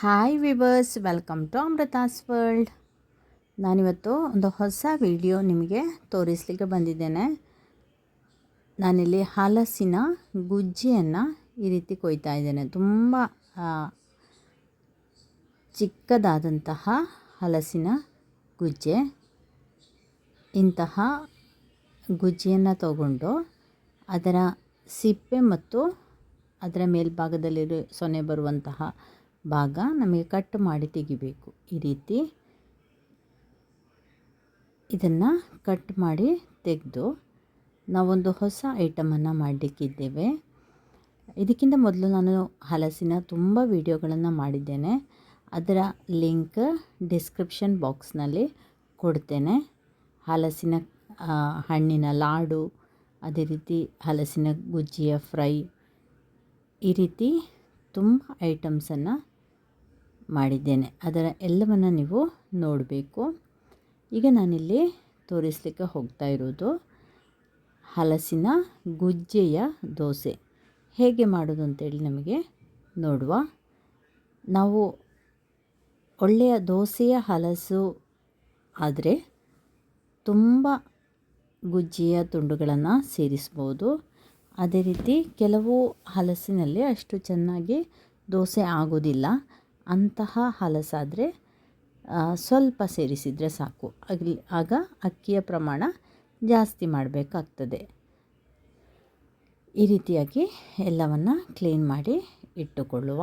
Hi viewers welcome to Amrutha's world ನಾನಿವತ್ತು ಒಂದು ಹೊಸ ವಿಡಿಯೋ ನಿಮಗೆ ತೋರಿಸಲಿಕ್ಕೆ ಬಂದಿದ್ದೇನೆ. ನಾನಿಲ್ಲಿ ಹಲಸಿನ ಗುಜ್ಜಿಯನ್ನು ಈ ರೀತಿ ಕೊಯ್ತಾ ಇದ್ದೇನೆ. ತುಂಬ ಚಿಕ್ಕದಾದಂತಹ ಹಲಸಿನ ಗುಜ್ಜೆ. ಇಂತಹ ಗುಜ್ಜಿಯನ್ನು ತಗೊಂಡು ಅದರ ಸಿಪ್ಪೆ ಮತ್ತು ಅದರ ಮೇಲ್ಭಾಗದಲ್ಲಿರೋ ಸೊನೆ ಬರುವಂತಹ ಭಾಗ ನಮಗೆ ಕಟ್ ಮಾಡಿ ತೆಗಿಬೇಕು. ಈ ರೀತಿ ಇದನ್ನು ಕಟ್ ಮಾಡಿ ತೆಗೆದು ನಾವೊಂದು ಹೊಸ ಐಟಮನ್ನು ಮಾಡಲಿಕ್ಕಿದ್ದೇವೆ. ಇದಕ್ಕಿಂತ ಮೊದಲು ನಾನು ಹಲಸಿನ ತುಂಬ ವಿಡಿಯೋಗಳನ್ನು ಮಾಡಿದ್ದೇನೆ. ಅದರ ಲಿಂಕ್ ಡಿಸ್ಕ್ರಿಪ್ಷನ್ ಬಾಕ್ಸ್ನಲ್ಲಿ ಕೊಡ್ತೇನೆ. ಹಲಸಿನ ಹಣ್ಣಿನ ಲಾಡು, ಅದೇ ರೀತಿ ಹಲಸಿನ ಗುಜ್ಜಿಯ ಫ್ರೈ ಈ ರೀತಿ ತುಂಬ ಐಟಮ್ಸನ್ನು ಮಾಡಿದ್ದೇನೆ. ಅದರ ಎಲ್ಲವನ್ನು ನೀವು ನೋಡಬೇಕು. ಈಗ ನಾನಿಲ್ಲಿ ತೋರಿಸಲಿಕ್ಕೆ ಹೋಗ್ತಾ ಇರೋದು ಹಲಸಿನ ಗುಜ್ಜೆಯ ದೋಸೆ. ಹೇಗೆ ಮಾಡೋದು ಅಂತೇಳಿ ನಮಗೆ ನೋಡುವ. ನಾವು ಒಳ್ಳೆಯ ದೋಸೆಯ ಹಲಸು ಆದರೆ ತುಂಬ ಗುಜ್ಜೆಯ ತುಂಡುಗಳನ್ನು ಸೇರಿಸ್ಬೋದು. ಅದೇ ರೀತಿ ಕೆಲವು ಹಲಸಿನಲ್ಲಿ ಅಷ್ಟು ಚೆನ್ನಾಗಿ ದೋಸೆ ಆಗೋದಿಲ್ಲ. ಅಂತಹ ಹಲಸಾದರೆ ಸ್ವಲ್ಪ ಸೇರಿಸಿದರೆ ಸಾಕು. ಅಲ್ಲಿ ಆಗ ಅಕ್ಕಿಯ ಪ್ರಮಾಣ ಜಾಸ್ತಿ ಮಾಡಬೇಕಾಗ್ತದೆ. ಈ ರೀತಿಯಾಗಿ ಎಲ್ಲವನ್ನು ಕ್ಲೀನ್ ಮಾಡಿ ಇಟ್ಟುಕೊಳ್ಳುವ.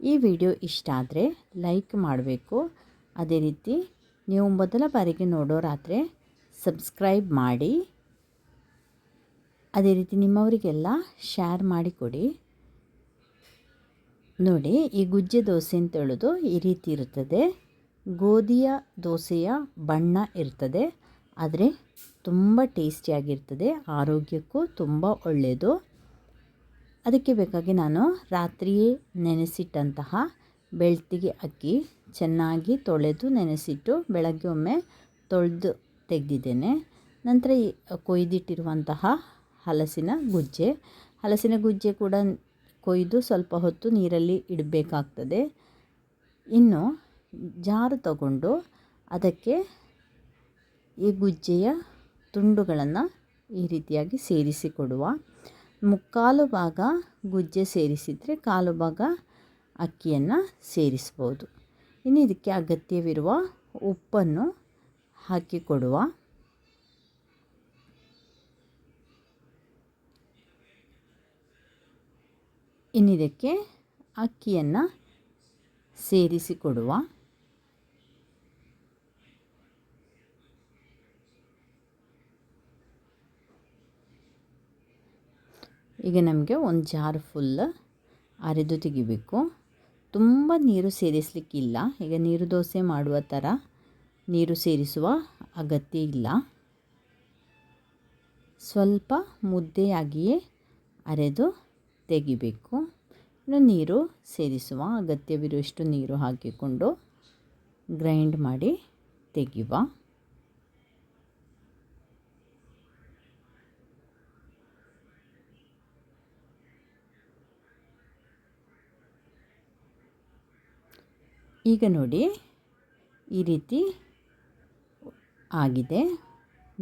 ಈ ವಿಡಿಯೋ ಇಷ್ಟ ಆದರೆ ಲೈಕ್ ಮಾಡಬೇಕು. ಅದೇ ರೀತಿ ನೀವು ಮೊದಲ ಬಾರಿಗೆ ನೋಡೋರಾದರೆ ಸಬ್ಸ್ಕ್ರೈಬ್ ಮಾಡಿ. ಅದೇ ರೀತಿ ನಿಮ್ಮವರಿಗೆಲ್ಲ ಶೇರ್ ಮಾಡಿಕೊಡಿ ನೋಡಿ, ಈ ಗುಜ್ಜೆ ದೋಸೆ ಅಂತ ಹೇಳೋದು ಈ ರೀತಿ ಇರ್ತದೆ ಗೋಧಿಯ ದೋಸೆಯ ಬಣ್ಣ ಇರ್ತದೆ. ಆದರೆ ತುಂಬ ಟೇಸ್ಟಿಯಾಗಿರ್ತದೆ ಆರೋಗ್ಯಕ್ಕೂ ತುಂಬ ಒಳ್ಳೆಯದು ಅದಕ್ಕೆ ಬೇಕಾಗಿ ನಾನು ರಾತ್ರಿಯೇ ನೆನೆಸಿಟ್ಟಂತಹ ಬೆಳ್ತಿಗೆ ಅಕ್ಕಿ ಚೆನ್ನಾಗಿ ತೊಳೆದು ನೆನೆಸಿಟ್ಟು ಬೆಳಗ್ಗೆ ಒಮ್ಮೆ ತೊಳೆದು ತೆಗೆದಿದ್ದೇನೆ. ನಂತರ ಕೊಯ್ದಿಟ್ಟಿರುವಂತಹ ಹಲಸಿನ ಗುಜ್ಜೆ. ಹಲಸಿನ ಗುಜ್ಜೆ ಕೂಡ ಕೊಯ್ದು ಸ್ವಲ್ಪ ಹೊತ್ತು ನೀರಲ್ಲಿ ಇಡಬೇಕಾಗ್ತದೆ. ಇನ್ನು ಜಾರು ತಗೊಂಡು ಅದಕ್ಕೆ ಈ ಗುಜ್ಜೆಯ ತುಂಡುಗಳನ್ನು ಈ ರೀತಿಯಾಗಿ ಸೇರಿಸಿ ಕೊಡುವ. ಮುಕ್ಕಾಲು ಭಾಗ ಗುಜ್ಜೆ ಸೇರಿಸಿದರೆ ಕಾಲು ಭಾಗ ಅಕ್ಕಿಯನ್ನು ಸೇರಿಸ್ಬೋದು. ಇನ್ನು ಇದಕ್ಕೆ ಅಗತ್ಯವಿರುವ ಉಪ್ಪನ್ನು ಹಾಕಿ ಇನ್ನಿದಕ್ಕೆ ಅಕ್ಕಿಯನ್ನು ಸೇರಿಸಿಕೊಡುವ ಈಗ ನಮಗೆ ಒಂದು ಜಾರ್ ಫುಲ್ ಅರೆದು ತೆಗಿಬೇಕು. ತುಂಬ ನೀರು ಸೇರಿಸಲಿಕ್ಕಿಲ್ಲ. ಈಗ ನೀರು ದೋಸೆ ಮಾಡುವ ಥರ ನೀರು ಸೇರಿಸುವ ಅಗತ್ಯ ಇಲ್ಲ. ಸ್ವಲ್ಪ ಮುದ್ದೆಯಾಗಿಯೇ ಅರೆದು ತೆಗಿಬೇಕು. ಇನ್ನು ನೀರು ಸೇರಿಸುವ ಅಗತ್ಯವಿರುವಷ್ಟು ನೀರು ಹಾಕಿಕೊಂಡು ಗ್ರೈಂಡ್ ಮಾಡಿ ತೆಗೆಯುವ. ಈಗ ನೋಡಿ ಈ ರೀತಿ ಆಗಿದೆ.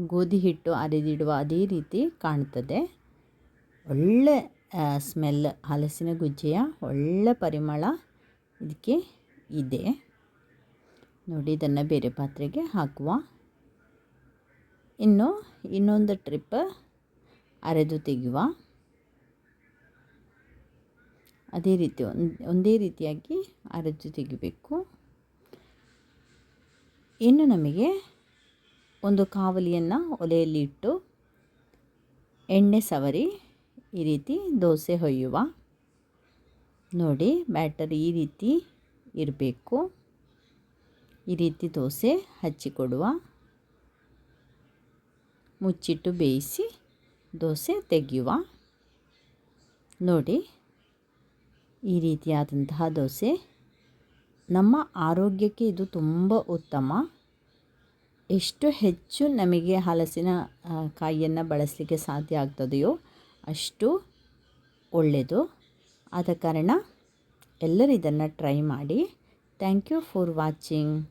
ಗೋಧಿ ಹಿಟ್ಟು ಅರೆದಿಡುವ ಅದೇ ರೀತಿ ಕಾಣ್ತದೆ. ಒಳ್ಳೆ ಸ್ಮೆಲ್ ಹಲಸಿನ ಗುಜ್ಜೆಯ ಒಳ್ಳೆ ಪರಿಮಳ ಇದಕ್ಕೆ ಇದೆ. ನೋಡಿ, ಇದನ್ನು ಬೇರೆ ಪಾತ್ರೆಗೆ ಹಾಕುವ. ಇನ್ನು ಇನ್ನೊಂದು ಟ್ರಿಪ್ ಅರೆದು ತೆಗೆಯುವ. ಅದೇ ರೀತಿ ಒಂದು ರೀತಿಯಾಗಿ ಅರೆದು ತೆಗಿಬೇಕು ಇನ್ನು ನಮಗೆ ಒಂದು ಕಾವಲಿಯನ್ನು ಒಲೆಯಲ್ಲಿ ಇಟ್ಟು ಎಣ್ಣೆ ಸವರಿ ಈ ರೀತಿ ದೋಸೆ ಹೊಯ್ಯುವ. ನೋಡಿ, ಬ್ಯಾಟರ್ ಈ ರೀತಿ ಇರಬೇಕು. ಈ ರೀತಿ ದೋಸೆ ಹಚ್ಚಿಕೊಡುವ. ಮುಚ್ಚಿಟ್ಟು ಬೇಯಿಸಿ ದೋಸೆ ತೆಗೆಯುವ. ನೋಡಿ, ಈ ರೀತಿಯಾದಂತಹ ದೋಸೆ. ನಮ್ಮ ಆರೋಗ್ಯಕ್ಕೆ ಇದು ತುಂಬ ಉತ್ತಮ. ಎಷ್ಟು ಹೆಚ್ಚು ನಮಗೆ ಹಲಸಿನ ಕಾಯಿಯನ್ನು ಬಳಸಲಿಕ್ಕೆ ಸಾಧ್ಯ ಆಗ್ತದೆಯೋ ಅಷ್ಟು ಒಳ್ಳೆಯದು. ಆದ ಕಾರಣ ಎಲ್ಲರೂ ಇದನ್ನು ಟ್ರೈ ಮಾಡಿ. Thank you for watching.